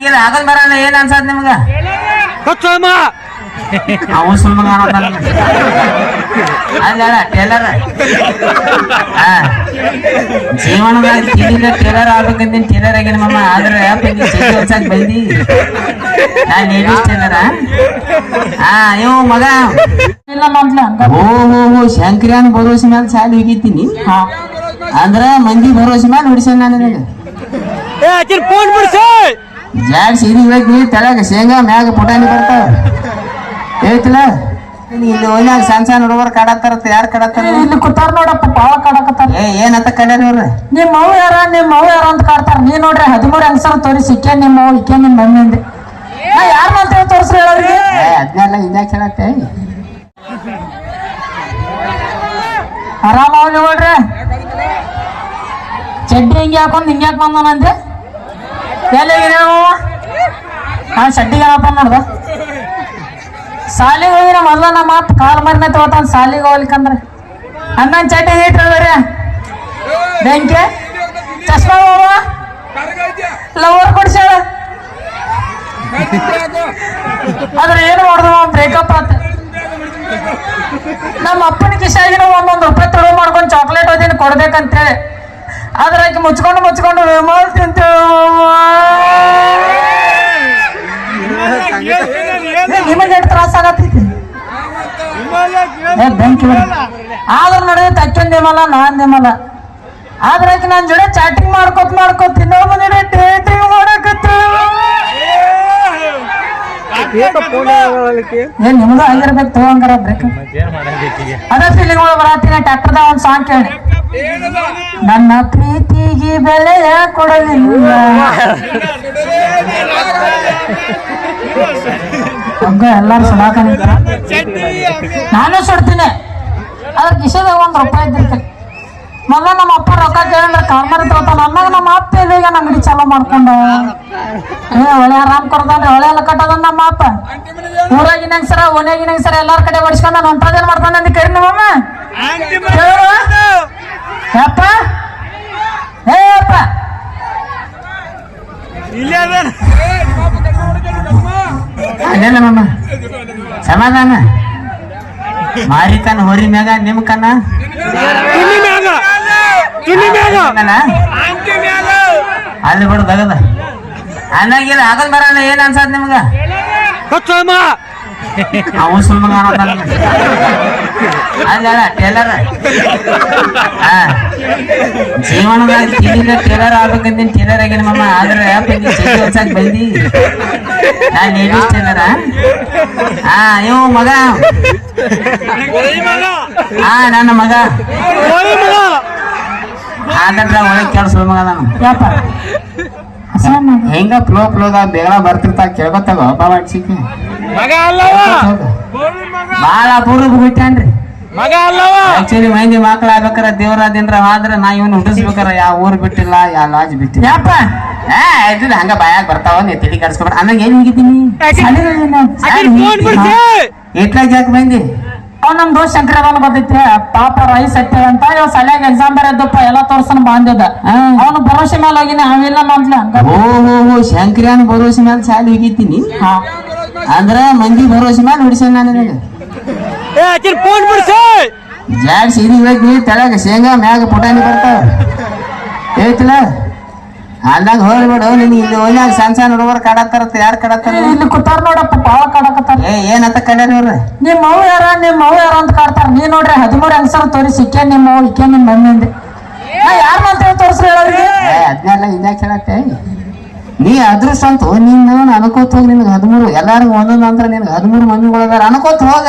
ಆಗಲ್ ಬರಲ್ಲ ಏನ್ ಅನ್ಸದ್ ನಿಮ್ಗ? ಅವನ್ ಸುಳ್ಮಗ ಅಲ್ಲ ಟೇಲರ್ ಜೀವನದಾಗ ತಿಂದಿಲ್ಲ ಟೇಲರ್ ಆಗ್ಬೇಕಂತೀನಿ ಟೇಲರ್ ಆಗಿನ ಮಮ್ಮ ಆದ್ರೆ ಹೊಸಾಕ್ ಬಂದಿ. ನಾನ್ ಲೇಡೀಸ್ ಟೇಲರ ಹಾ ಇವ್ ಮಗ. ಓ ಹೋ ಹೋ ಶಂಕರ್ಯಾನ್ ಭರೋಸೆ ಮೇಲೆ ಸಾಲ ಹೋಗಿತೀನಿ ಅಂದ್ರ ಮಂದಿ ಭರೋಸೆ ಮೇಲೆ ಹುಡಿಸ ನಾನು ನಿನಗೆ. ಜಾಡ್ ಸೀರಿ ಹೋಗಿ ತೆಳಗ ಶೇಂಗಾ ಮ್ಯಾಗ ಪುಟಾಣಿ ಬರ್ತಾವ. ಹೇಳ್ತಿಲ್ಲ? ಇಲ್ಲಿ ಓನ್ಯಾಗ ಸಣ್ಣ ಸಣ್ಣ ಹುಡುಗರು ಕಾಡತ್ತಾರ ಯಾರು ಕಾಡತ್ತಾರ ಇಲ್ಲಿ ಕೂತಾರ ನೋಡಪ್ಪ ಪಾವ ಕಾಡಕತ್ತಾರ. ಏ ಏನಂತ ಕಡ್ಯಾರ ಇವ್ರ? ನಿಮ್ಮ ಅವ್ ಯಾರ ನಿಮ್ಮ ಅವ್ ಯಾರ ಅಂತ ಕಾಡ್ತಾರ. ನೀ ನೋಡ್ರಿ ಹದಿಮೂರು ಹೆಂಗಸರ ತೋರಿಸಿ ಇಕ್ಕೆ ನಿಮ್ಮ ಅವ್ ಇಕ್ಕೆ ನಿಮ್ಮ ಮಮ್ಮಿ ಅಂದೆ. ನಾ ಯಾರನ್ನ ಅಂತ ಹೇಳಿ ತೋರಿಸ್ರಿ ಹೇಳೋರಿಗೆ? ಅದನ್ನೆಲ್ಲ ಹಿಂಗ್ಯಾಕ್ ಹೇಳತ್ತೆ ಆರಾಮ ಹೋಗಿ ನೋಡ್ರಿ ಚಡ್ಡಿ ಹಿಂಗೆ ಹಾಕೊಂಡ್ ಹಿಂಗೆ ಯಾಕೆ ಬಂದನಂತೆ ಎಲ್ಲಿಗೆ ಹಾ ಚಡ್ಡಿಗೆ ಏನಪ್ಪ ನೋಡ್ದ ಸಾಲಿಗೆ ಹೋಗಿನ ಮೊದಲ ನಮ್ಮ ಅಪ್ಪ ಕಾಲ್ ಮರಿನ ತಗೋತಾನ, ಸಾಲಿಗೆ ಹೋಗ್ಲಿಕ್ಕಂದ್ರೆ. ಅಣ್ಣನ ಚಡ್ಡಿ ಇಟ್ರಿ ಬೆಂಕಿ ಚಶ್ಮಾ ಹೋಗ ಲವರ್ ಕೊಡ್ಸ್ಯಾಳ. ಆದ್ರೆ ಏನು ಮಾಡಿದ್ರು ಬ್ರೇಕಪ್ ಆತ. ನಮ್ಮ ಅಪ್ಪನ ಕಿಶಾಗಿನ ಒಂದೊಂದು ರೂಪಾಯಿ ತುಳು ಮಾಡ್ಕೊಂಡು ಚಾಕ್ಲೇಟ್ ಓದಿನ ಕೊಡ್ಬೇಕಂತೇಳಿ. ಆದ್ರೆ ಆಕೆ ಮುಚ್ಕೊಂಡು ಮುಚ್ಕೊಂಡು ವಿಮಲ್ ತಿಂತ ನಿಮಗೆ ಎಷ್ಟು ತ್ರಾಸ ಆಗತ್ತೈತಿ ಏ ಬೆಂಕಿ ಆದ್ರೆ ನೋಡಿ ತಕ್ಕೊಂದೇಮಲ್ಲ ನಾನ್ ದೇಮಲ್ಲ ಆದ್ರೆ ಆಕೆ ನನ್ನ ಜೋಡಿ ಚಾಟಿಂಗ್ ಮಾಡ್ಕೊತ್ ಮಾಡ್ಕೊತ್ ಇನ್ನೊಬ್ಬ ಜೋಡಿ ಡೇಟಿಂಗ್ ಮಾಡಕತ್ತ ಏನ್ ನಿಮ್ದು ಆಗಿರ್ಬೇಕು ತಗೊಂಗಾರ ಬ್ರೇಕ್. ಅದ ಫೀಲಿಂಗ್ಗಳು ಬರತ್ತೀನಿ ಟ್ಯಾಕ್ಟರ್ದ ಒಂದು ಸಾಂಗ್ ಕೇಳಿ. ನನ್ನ ಪ್ರೀತಿಗೆ ಬೆಲೆಯ ಕೊಡಲಿಲ್ಲ ಹಂಗ ಎಲ್ಲಾರು ಸುಡಾಕ ನಾನು ಸುಡ್ತೀನಿ. ಅದ್ರ ಕಿಶದಾಗ ಒಂದ್ ರೂಪಾಯಿ ಇದ್ದಿರ್ತ. ಮೊದಲ ನಮ್ಮ ಅಪ್ಪ ರೊಕ್ಕ ಕೇಳಿದ್ರೆ ಕಾಲ್ಮರಿ ತಗೋತಾನ ಅನ್ನಾಗ ನಮ್ಮ ಅಪ್ಪ ಇದೀಗ ನಮ್ಗೆ ಚಲೋ ಮಾಡ್ಕೊಂಡ. ಏ ಒಳ್ಳೆ ಆರಾಮ್ ಕೊಡ್ತಾನ್ರಿ ಒಳ್ಳೆ ಎಲ್ಲ ಕಟ್ಟದ ನಮ್ಮ ಅಪ್ಪ. ಊರಾಗಿನ ಹೆಂಗ್ಸರ ಓನ್ಯಾಗಿನ ಹೆಂಗ್ಸರ ಎಲ್ಲಾರ ಕಡೆ ಹೊಡ್ಸ್ಕೊಂಡ ಹೊಂಟದೇನ್ ಮಾಡ್ತಾನೆ ಅಂತ ಕೇಳಿ ನಮ್ಮಮ್ಮ. ಯಪ್ಪ. ಏ ಅಪ್ಪ ಅಲ್ಲೆಲ್ಲ ಮಮ್ಮ ಸಮಾಧಾನ. ಮಾರಿತಾನ ಹೊರಿ ಮ್ಯಾಗ ನಿಮ್ ಕನ್ನ ಅಲ್ಲಿ ಬಿಡು ದಗದ ಅನ್ನಂಗಿಲ್ಲ ಆಗಲ್ ಬರಲ್ಲ ಏನ್ ಅನ್ಸತ್ ನಿಮ್ಗ? ಅವು ಸುಮ್ಮನೆ ಅಲ್ಲ ಟೇಲರ್ ಜೀವನದಾಗ ತಿಂದಿಲ್ಲ ಟೇಲರ್ ಆಗ್ಬೇಕಂತೀನಿ ಟೇಲರ್ ಆಗಿನ ಮಮ್ಮ ಆದ್ರೆ ಹೊಸಾಕ್ ಬಂದಿ. ನಾನ್ ಲೇಡೀಸ್ ಟೇಲರ ಹಾ ಇವ್ ಮಗ. ಹಾ ನನ್ನ ಮಗ. ಆದ್ರ ಒಳಗೆ ಕೆಲಸ ಮಗ ನಾನು. ಯಪ್ಪ ಹಸನ್ ಮಗ. ಹೆಂಗ ಫ್ಲೋ ಫ್ಲೋದಾಗ ಬೇಗ ಬರ್ತಿರ್ತಾ ಕೇಳ್ಕೊತಾಗ ಒಬ್ಬ ಮಾಡ್ಸಿಕೆ ಬಾಳ ಅಪೂರ್ವ ಬಿಟ್ಟಾನ್ರಿ ಆಕ್ಚುಲಿ ಮಂದಿ ಮಕ್ಕಳ ಆಗ್ಬೇಕಾರ ದೇವ್ರ ಅದೇನ್ರ ಆದ್ರ ನಾ ಇವನ್ ಹುಟ್ಟಿಸ್ಬೇಕಾರ ಯಾವ ಊರ್ ಬಿಟ್ಟಿಲ್ಲ ಯಾವ ಲಾಜ್ ಬಿಟ್ಟಿಲ್ಲ. ಯಪ್ಪ ಏ ಇದ್ದಿದ್ ಹಂಗ ಬಾಯಾಗ ಬರ್ತಾವ ನೀ ತಿಳಿ ಕರ್ಸ್ಕೊಬೇಡ. ಅನ್ನಂಗ ಏನ್ ಹೋಗಿದ್ದೀನಿ ಇಟ್ಲಾಗ ಯಾಕೆ ಬಂದಿ? ಅವ್ ನಮ್ ಗೊತ್ತೈತಿ ಪಾಪ ರೈಸ್ ಸತ್ಯ ಅಂತ ಇವ್ ಸಲ್ಯಾಗ ಎಕ್ಸಾಮ್ ಬರೆದಪ್ಪ ಎಲ್ಲ ತೋರ್ಸನ್ ಬಾಂದಿದ್ದ ಅವನು ಭರೋಸೆ ಮೇಲೆ ಹೋಗಿನಿ ಅವಿಲ್ಲ ಮೊದ್ಲ. ಹಂಗ ಓ ಹೋ ಹೋ ಶಂಕರ್ಯಾನ್ ಭರೋಸೆ ಮೇಲೆ ಸಾಲ ಹೋಗಿದ್ದೀನಿ ಹಾ. ಅಂದ್ರ ಮಂದಿ ಭರೋಸೆ ಮೇಲೆ ಹುಡಿಸ ನಾನು ನಿನಗೆ? ಜಾಡ್ ಸೀರಿ ಹೋಗಿ ತಳಗ ಶೇಂಗಾ ಮ್ಯಾಗ ಪುಟಾಣಿ ಬರ್ತಾವ. ಹೇಳ್ತಿಲ್ಲ? ಅಂದಾಗ ಹೋಗ್ಬಿಡು ನಿನ್ ಇಲ್ಲಿ ಓನ್ಯಾಗ ಸಣ್ಣ ಸಣ್ಣ ಹುಡುಗರು ಕಾಡತ್ತಾರ ಯಾರು ಕಾಡತ್ತಾರ ಇಲ್ಲಿ ಕೂತಾರ ನೋಡಪ್ಪ ಪಾವ ಕಾಡಕತ್ತಾರ. ಏ ಏನಂತ ಕಡ್ಯಾರ ಇವ್ರ? ನಿಮ್ ಅವ್ ಯಾರ ನಿಮ್ಮ ಅವ್ ಯಾರ ಅಂತ ಕಾಡ್ತಾರ. ನೀ ನೋಡ್ರಿ ಹದಿಮೂರು ಹೆಂಗಸರ ತೋರಿಸಿ ಇಕ್ಕೆ ನಿಮ್ಮ ಅವ್ ಇಕ್ಕೆ ನಿಮ್ಮ ಮಮ್ಮಿ ಅಂದೆ. ನಾ ಅಂತ ಹೇಳಿ ತೋರಿಸ್ರಿ ಹೇಳೋರಿ ಅದನ್ನೆಲ್ಲ ಹಿಂಗ್ಯಾಕ್ ಹೇಳತ್ತೆ? ನೀ ಅದೃಷ್ಟ ಅಂತ ನಿನ್ನ ಅನ್ಕೋತ ಹೋಗಿ ನಿನ್ಗೆ ಹದಿಮೂರು ಎಲ್ಲಾರಿಗೂ ಒಂದೊಂದು ಅಂದ್ರೆ ನಿನ್ಗೆ ಹದಿಮೂರು ಮಮ್ಮಿಗಳದಾರ ಅನ್ಕೋತ ಹೋಗ.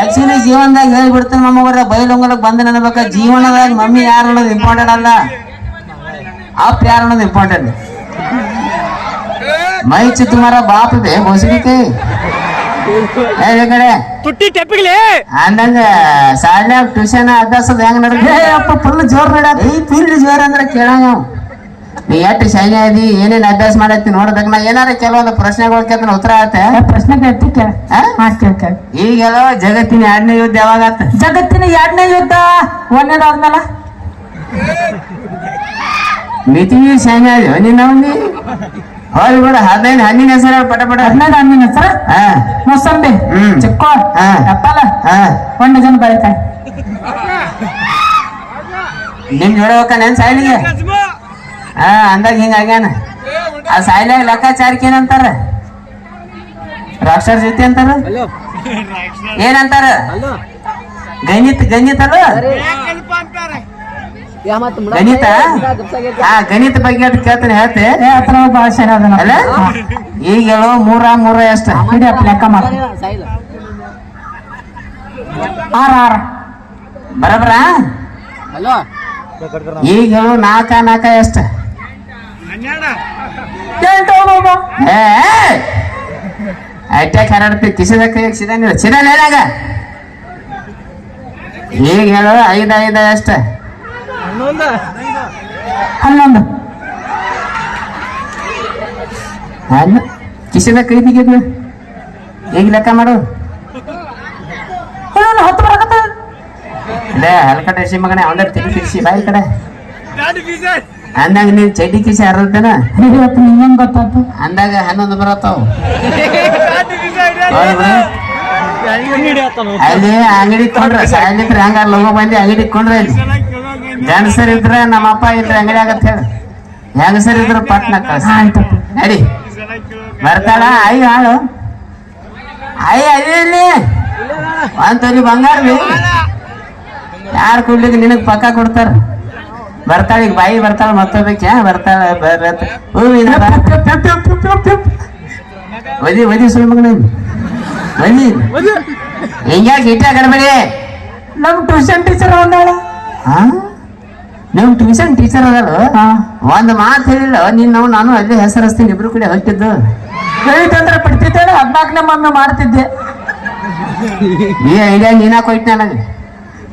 ಆಕ್ಚುಲಿ ಜೀವನದಾಗ ಹೇಳ್ಬಿಡ್ತೇನೆ ಮಮ್ಮಗರ ಬೈಲೊಂಗಲಕ್ ಬಂದ ನೆನಬೇಕ. ಜೀವನದಾಗ ಮಮ್ಮಿ ಯಾರು ಅನ್ನೋದು ಇಂಪಾರ್ಟೆಂಟ್ ಅಲ್ಲ. ಅಪ್ ಯಾರು ಅನ್ನೋದು ಇಂಪಾರ್ಟೆಂಟ್ ಮೈ ಚಿತ್ತು ಮರ ಬಾಪ್ ಇದೆ ಕಡೆ. ತುಟ್ಟಿ ಟೆಪ್ಪಿಗ್ಲಿ ಅಂದಂಗ ಶಾಲ್ಯಾಗ ಟ್ಯೂಷನ್ ಅಭ್ಯಾಸದ ಹೆಂಗ್ ನಡ್ರಿ ಅಪ್ಪ ಫುಲ್ ಜೋರ್ ನಡ್ಯಾತ ಈ ಫೀಲ್ಡ್ ಜೋರ್ ಅಂದ್ರೆ ಕೇಳಂಗ. ನೀ ಎಷ್ಟು ಶಾಲೆ ಅದಿ ಏನೇನ್ ಅಭ್ಯಾಸ ಮಾಡತ್ತಿ ನೋಡ್ಬೇಕು ನಾ ಏನಾರ ಕೆಲವೊಂದು ಪ್ರಶ್ನೆಗಳು ಕೇಳ್ತಾನೆ ಉತ್ತರ ಆತ ಪ್ರಶ್ನೆ ಕೇಳ್ತಿ ಕೇಳ. ಈಗೆಲ್ಲ ಜಗತ್ತಿನ ಎರಡನೇ ಯುದ್ಧ ಯಾವಾಗ ಜಗತ್ತಿನ ಎರಡನೇ ಯುದ್ಧ ಒಂದೇದಾದ್ಮೇಲೆ ಮಿತಿ ಅದಿ ನಿನ್ನ ಮಂದಿ ಹೋಗಿ ಬಿಡ ಹದಿನೈದು ಹಣ್ಣಿನ ಹೆಸರು ಪಟ ಪಟ. ಹದಿನೈದು ಹಣ್ಣಿನ ಹೆಸರು? ಹಾ. ಮೂಸಂಬಿ. ಚಿಕ್ಕೋ ಹಾ. ಒಂದು ಡಜನ್ ಬೆಳಿತಾಯಿ ನಿಮ್ ಹೋಗ ನೆನ್ ಸಾಯ್ಲಿಗೆ. ಹಾ ಅಂದಾಗ ಹಿಂಗ ಆಗ್ಯಾನ. ಆ ಸಾಯ್ಲಾಗ ಲೆಕ್ಕಾಚಾರಕ್ಕೆ ಏನಂತಾರ? ರಾಕ್ಷರ ಜೊತೆ ಅಂತಾರ? ಏನಂತಾರ? ಗಣಿತ ಗಣಿತ ಅಲ್ಲ ಗಣಿತ? ಆ ಗಣಿತ ಬಗ್ಗೆ ಅದು ಕೇಳ್ತಾನೆ ಹೇಳ್ತೇ. ಹತ್ರ ಅದ ಅಲ್ಲ? ಈಗ ಹೇಳು ಮೂರ ಮೂರ ಎಷ್ಟು. ಹಿಡಿಯಪ್ಪ ಲೆಕ್ಕ ಮಾಡ. ಆರ್ ಆರ. ಬರಬರ? ಈಗ ಹೇಳು ನಾಲ್ಕ ನಾಲ್ಕ ಎಷ್ಟು. ಅಟ್ಯಾಕ್ ಹರಡ್ತಿ ಕಿಸಿದ ಕೈಯಾಗ ಸಿದಾನಿಲ್ಲ ಸಿದಾನ ಈಗ ಹೇಳು ಐದ ಐದ ಎಷ್ಟ. ಹನ್ನೊಂದು? ಅಲ್ಲ ಕಿಸಿದ ಕೈ ಬಿಗಿದ್ನ ಈಗ ಲೆಕ್ಕ ಮಾಡು? ಹತ್ತು ಬರಕತ್ತ. ಲೇ ಕಡೆ ಹಸಿ ಮಗನೇ ಅವನ ತಿರುಗಿ ತಿರ್ಸಿ ಬಾಯಿ ಕಡೆ. ಅಂದಾಗ ನೀನ್ ಚಡ್ಡಿ ಕಿಸಿ ಹರಡ್ತೇನ ಹಿಡಿಯಪ್ಪ ನಿಂಗೆ ಗೊತ್ತಾಯ್ತು ಅಂದಾಗ ಹನ್ನೊಂದು ಬರತ್ತಾವ. ಅಲ್ಲಿ ಅಂಗಡಿ ಕೊಂಡ್ರ ಸಾಯ್ಲಿಕ್ರ ಹಂಗಾರ ಲಗೋ ಬಂದಿ ಅಂಗಡಿ ಕೊಂಡ್ರ ಇಲ್ಲಿ ಗಂಡಸರ್ ಇದ್ರೆ ನಮ್ಮ ಅಪ್ಪ ಇದ್ರ ಅಂಗಡಿ ಆಗತ್ತ ಹೇಳ. ಹೆಂಗಸರ್ ಇದ್ರ ಪಟ್ನ ಕಳ್ಸ. ನಡಿ. ಬರ್ತಾಳ? ಆಯ್ ಹಾಳು ಅಯ್ಯ ಅಲ್ಲಿ ಒಂದ್ ತೊಲಿ ಬಂಗಾರ ಯಾರು ಕೊಡ್ಲಿಕ್ಕೆ ನಿನಗ್ ಪಕ್ಕ ಕೊಡ್ತಾರ? ಬರ್ತಾಳ ಈಗ ಬಾಯಿ ಬರ್ತಾಳ ಮತ್ತೊಬ್ಬಕ್ಕೆ ಬರ್ತಾಳ ಬರತ್ತ ಹೂ ಇದ್ರ ಬಾ. ಒದಿ ಒದಿ ಸುಳ್ಳು ಮಗನ. ಒದಿ. ಹಿಂಗ್ಯಾಕೆ ಇಟ್ಟ ಕಡಬೇಡಿ ನಮ್ ಟ್ಯೂಷನ್ ಟೀಚರ್ ಬಂದಾಳ ಹಾ? ನಿಮ್ ಟ್ಯೂಷನ್ ಟೀಚರ್ ಅದಲ್ಲ ಒಂದು ಮಾತು ಹೇಳಿಲ್ಲ ನೀನ್ ನಾವು ನಾನು ಅಲ್ಲೇ ಹೆಸರಸ್ತೀನಿ ಇಬ್ರು ಕೂಡ ಹೊಟ್ಟಿದ್ದು ಹೇಳಿತಂದ್ರೆ ಪಡ್ತಿದ್ದೇನೆ ಹದ್ನಾಲ್ಕನೇ ಮಮ್ಮಿ ಮಾಡ್ತಿದ್ದೆ. ಈ ಐಡಿಯಾ ನೀನಾ ಕೊಯ್ಟ್ ನನಗೆ.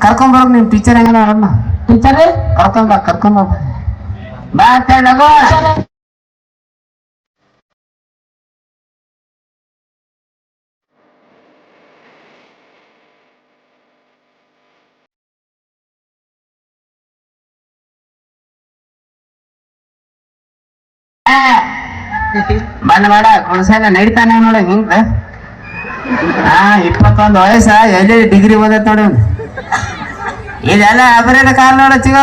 ಕರ್ಕೊಂಬರೋಕ್ ನಿಮ್ ಟೀಚರ್ ಹೆಂಗ ಅವನ್ನ ಟೀಚರ್ ಕರ್ಕೊಂಬ ಕರ್ಕೊಂಬ ಬಾ ಬಂದ್ ಮಾಡ ಕುಣಸಾಗ ನಡೀತಾನೆ ನೋಡ ಹಿಂಗ. ಹಾ ಇಪ್ಪತ್ತೊಂದು ವಯಸ್ಸ ಎಲ್ಲಿ ಡಿಗ್ರಿ ಓದತ್ ನೋಡಿ. ಇದೆಲ್ಲ ಅಪರೇಟ ಕಾಲ್ ನೋಡ ಚಿಗ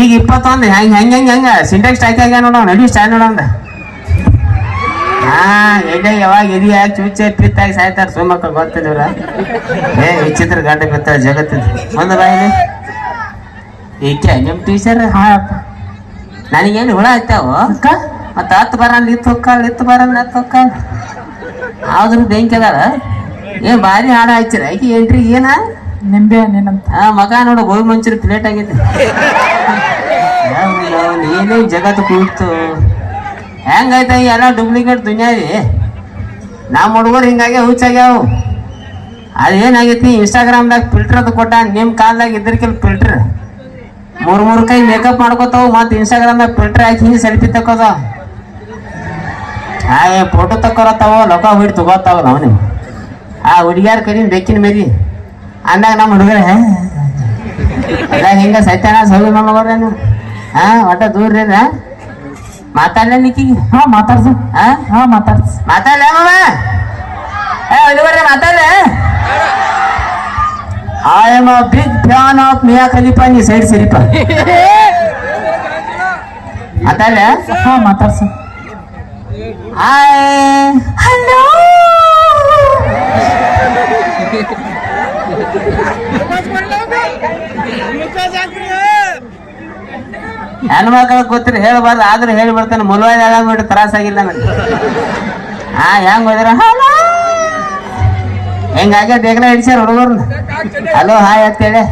ಈಗ ಇಪ್ಪತ್ತೊಂದು ಹೆಂಗ್ ಹೆಂಗ್ ಹೆಂಗ್ ಹೆಂಗ? ಸಿಂಟೆಕ್ಸ್ ಸ್ಟ್ರೈಕ್ ಆಗ್ಯ ನೋಡ ನಡಿ ಸ್ಟೈಲ್ ನೋಡಂದ ಹಾ ಎಡೆ ಯಾವಾಗ ಹಾಕಿ ಚುಚ್ಚೆ ಪಿತ್ತಾಗಿ ಸಾಯ್ತಾರ ಸುಮ್ಮಕ್ಕಳು ಗೊತ್ತಿದ್ರ ಏ ವಿಚಿತ್ರ ಗಂಡ ಬಿತ್ತಾರ ಜಗತ್ತಿದ್ ಒಂದು ಬಾಯಿಲಿ ಈಕೆ ನಿಮ್ ಟೀಚರ್ ಹಾಳಪ್ಪ ನನಗೇನು ಹುಳ ಆಯ್ತಾವ ಮತ್ತ ಹತ್ತು ಬರಲ್ಲ ಇತ್ತು ಹೊಕ್ಕಾಳ ಇತ್ತು ಬರಲ್ಲ ಹತ್ತು ಹೊಕ್ಕಾಳ. ಆದ್ರೂ ಬೆಂಕಿ ಅದಾಳ? ಏನ್ ಭಾರಿ ಹಾಡ ಹಚ್ಚಿರ ಆಕಿ ಏನ್ರಿ ಏನ? ನಿಂಬೆ ಹಣ್ಣಿನಂತ ಆ ಮಗ ನೋಡು ಗೋಬಿ ಮಂಚೂರಿ ಪ್ಲೇಟ್ ಆಗೈತೆ ಏನೇ ಜಗತ್ತು ಕೂತು. ಹೆಂಗೈತೆ ಎಲ್ಲ ಡೂಪ್ಲಿಕೇಟ್ ದುನಿಯಾದಿ? ನಮ್ಮ ಹುಡುಗರು ಹಿಂಗಾಗೆ ಹುಚ್ಚಾಗ್ಯಾವು. ಅದೇನಾಗೈತಿ ಇನ್ಸ್ಟಾಗ್ರಾಮ್ದಾಗ ಫಿಲ್ಟರ್ ಅದು ಕೊಟ್ಟ ನಿಮ್ಮ ಕಾಲ್ದಾಗ ಇದ್ರಕಿಲ್ ಫಿಲ್ಟರ್ ಮೂರು ಮೂರು ಕೈ ಮೇಕಪ್ ಮಾಡ್ಕೋತಾವು ಮತ್ತು ಇನ್ಸ್ಟಾಗ್ರಾಮ್ದಾಗ ಫಿಲ್ಟರ್ ಹಾಕಿ ಹಿಂಗೆ ಸೆಲ್ಫಿ ತಕ್ಕೋದ ಆ ಫೋಟೋ ತಕ್ಕೊರತ್ತಾವ ಲೋಕ ಹುಡಿ ತಗೋತಾವ ನಾವು ನೀವು ಆ ಹುಡುಗಿಯಾರ ಕರೀನ್ ಬೆಕ್ಕಿನ ಮೇರಿ ಅಂದಾಗ ನಮ್ಮ ಹುಡುಗರ ಅದಾಗ ಹಿಂಗ ಸತ್ಯನ ಸೌದಿ ಮಮ್ಮಗರೇನು ಹಾ ಒಟ್ಟ ದೂರ ರೀ ಮಾತಾಡ್ಲ ನಿಕ್ಕಿಗೆ ಹಾ ಮಾತಾಡ್ಸು. ಹಾ ಹಾ ಮಾತಾಡ್ಸ. ಮಾತಾಡ್ಲ ಮಾಮ? ಏ ಹುಡುಗರೇ ಮಾತಾಡ್ಲ? I am a big fan of Mia Khalifa ನೀ ಸೈಡ್ ಸಿರಿಪ ಮಾತಾಡ್ಲ? ಹಾ ಮಾತಾಡ್ಸು. ಹಾಯ್ ಹಲೋ ಹೆಣ್ಮಕ್ಳಿಗೆ ಗೊತ್ತಿರ ಹೇಳ್ಬಾರ್ದು ಆದ್ರೆ ಹೇಳಿ ಬರ್ತಾನೆ ಮುಲ್ವಾದ ಹೇಳಂಗ್ಬಿಟ್ಟು ತ್ರಾಸಾಗಿಲ್ಲ ನನಗೆ ಹಾ ಹೆಂಗ್ ಹೋದ್ರ ಹೆಂಗಾಗ್ಯ ದೇಗ್ಲ ಹಿಡ್ಸ್ಯಾರ ಹುಡುಗರ್ನ ಹಲೋ ಹಾಯ್ ಅಂತೇಳಿ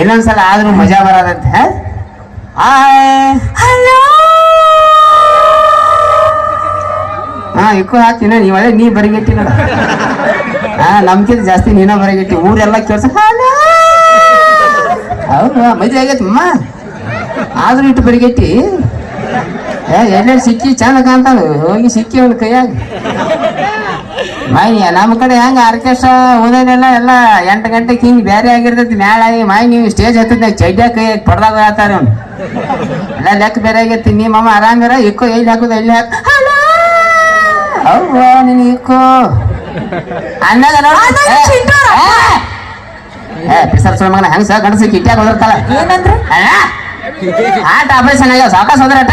ಇನ್ನೊಂದ್ಸಲ ಆದ್ರೂ ಮಜಾ ಬರೋದಂತೆ ಹಾಯ್ ಹಲೋ ಹಾ ಇಕ್ಕು ಹಾಕ್ತೀನಿ ನೀವ್ ಅದೇ ನೀ ಬರಿಗೆಟ್ಟಿ ನೋಡ. ಹಾ ನಮ್ಕಿಂತ ಜಾಸ್ತಿ ನೀನ ಬರಿಗೆಟ್ಟಿ ಊರೆಲ್ಲ ಕೆಲಸ ಹೌದು ಮದುವೆ ಆಗೈತಮ್ಮ ಆದ್ರೂ ಇಟ್ಟು ಬರಿಗೆಟ್ಟಿ. ಎಲ್ಲೆಲ್ಲಿ ಸಿಕ್ಕಿ ಚಂದ ಕಾಣ್ತಾನ ಹೋಗಿ ಸಿಕ್ಕಿ ಅವ್ನ ಕೈಯಾಗ. ಮಾಯಿ ನಮ್ಮ ಕಡೆ ಹೆಂಗೆ ಆರ್ಕೆಸ್ಟ್ರಾ ಓದೋನೆಲ್ಲ ಎಲ್ಲ ಎಂಟು ಗಂಟೆಗೆ ಹಿಂಗೆ ಬೇರೆ ಆಗಿರ್ತೈತಿ ಮ್ಯಾಲಾಗಿ. ಮಾಯಿ ನೀವು ಸ್ಟೇಜ್ ಹತ್ತಿದ್ನಾಗ ಚಡ್ಡ ಕೈಯಾಗ ಪಡ್ದಾಗ ಹೇಳ್ತಾರೆ ಅವ್ನು. ಎಲ್ಲ ಲೆಕ್ಕ ಬೇರೆ ಆಗೈತಿ ನೀ ಮಮ್ಮ ಆರಾಮಿರ ಇಕ್ಕೋ ಎಲ್ಲಿ ಹಾಕೋದು ಎಲ್ಲಿ ಹಾಕಿ ಅವ್ವ ನಿನಗೂ ಅಣ್ಣಗ ನೋಡ ಪಿಸರ್ ಸುಳ್ಳು ಮಗನ ಹೆಂಗ ಸಹ ಗಂಡಸಿ ಕಿಟ್ಯಾಗ ಹೋದಿರ್ತಾಳ ಏನಂದ್ರೆ? ಆಟ ಅಭ್ಯಾಸ ಸಾವಕಾಶ ಹೋದ್ರ ಆಟ